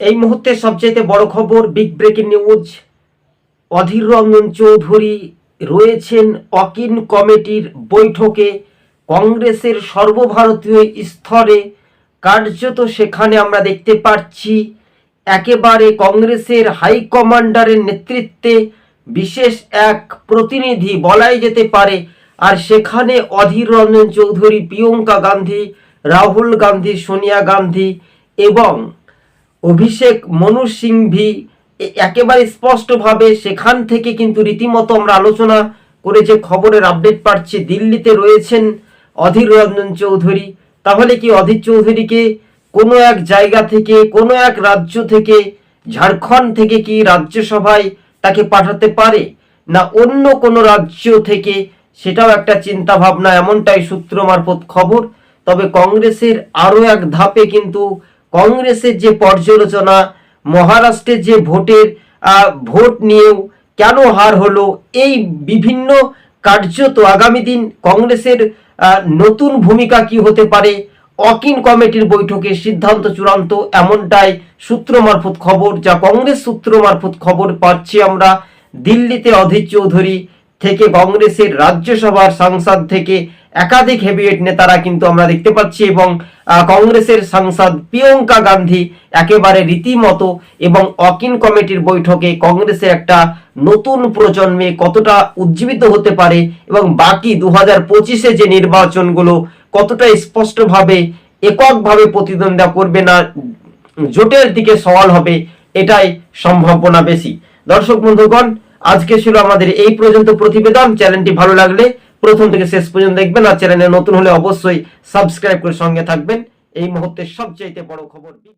এই মুহূর্তে সবচেয়ে বড় খবর, big breaking news. Adhir Ranjan Chowdhury রয়েছেন অকিন কমিটির বৈঠকে। কংগ্রেসের সর্বভারতীয় স্তরে কার্যত সেখানে আমরা দেখতে পাচ্ছি একেবারে কংগ্রেসের হাইকমান্ডারের নেতৃত্বে বিশেষ এক প্রতিনিধি বলাই যেতে পারে। আর সেখানে অধীর রঞ্জন চৌধুরী, প্রিয়ঙ্কা গান্ধী, রাহুল গান্ধী, সোনিয়া গান্ধী এবং অভিষেক মনু সিংভি একেবারে স্পষ্টভাবে সেখান থেকে কিন্তু রীতিমতো আমরা আলোচনা করে যে খবরের আপডেট পাচ্ছি, দিল্লিতে রয়েছেন অধীর রঞ্জন চৌধুরী। তাহলে কি অধীর চৌধুরীকে কোনো এক জায়গা থেকে, কোনো এক রাজ্য থেকে, ঝাড়খণ্ড থেকে কি রাজ্যসভায় তাকে পাঠাতে পারে? না অন্য কোনো রাজ্য থেকে? সেটাও একটা চিন্তা ভাবনা এমনটাই সূত্র মারফত খবর। তবে কংগ্রেসের আরও এক ধাপে কিন্তু কংগ্রেসের যে পর্যালোচনা, মহারাষ্ট্রের যে ভোটের ভোট নিয়েও কেন হার হলো, এই বিভিন্ন কার্যত আগামী দিন কংগ্রেসের নতুন ভূমিকা কি হতে পারে, অকিন কমিটির বৈঠকে সিদ্ধান্ত চূড়ান্ত, এমনটাই সূত্র মারফত খবর, যা কংগ্রেস সূত্র মারফত খবর পাচ্ছি আমরা, দিল্লিতে অধীর চৌধুরী থেকে কংগ্রেসের রাজ্যসভার সাংসদ থেকে একাধিক হেভিওয়েট নেতারা কিন্তু আমরা দেখতে পাচ্ছি এবং কংগ্রেসের সাংসদ প্রিয়ঙ্কা গান্ধী একেবারে রীতিমতো এবং অকিন কমিটির বৈঠকে কংগ্রেসের একটা নতুন প্রজন্মে কতটা উজ্জীবিত হতে পারে এবং বাকি দু হাজার পঁচিশে যে নির্বাচনগুলো কতটা স্পষ্টভাবে, এককভাবে প্রতিদ্বন্দ্বিতা করবে না, জোটের দিকে সওয়াল হবে, এটাই সম্ভাবনা বেশি। দর্শক বন্ধুগণ, আজকে ছিল আমাদের এই পর্যন্ত প্রতিবেদন। চ্যানেলটি ভালো লাগলে প্রথম থেকে শেষ পর্যন্ত দেখবেন আর চ্যানেলে নতুন হলে অবশ্যই সাবস্ক্রাইব করে সঙ্গে থাকবেন। এই মুহূর্তে সবচাইতে বড় খবর